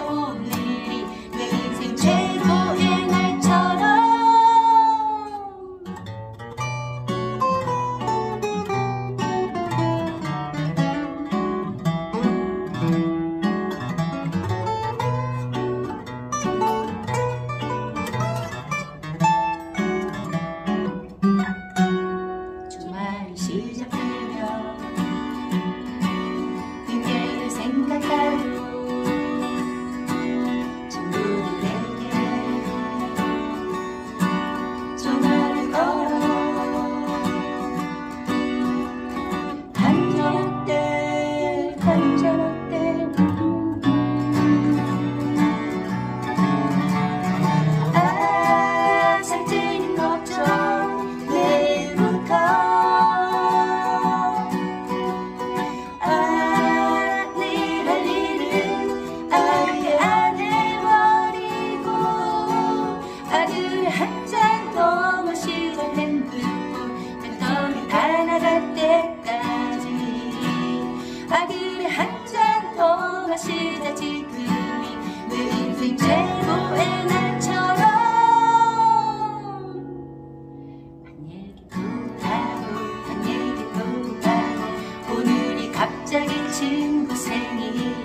오늘이 내 인생 최고의 날처럼 시작. 시작 지금이 내 인생 최고의 날처럼 한 얘기 또다고 한 얘기 또 하고 오늘이 갑자기 친구 생일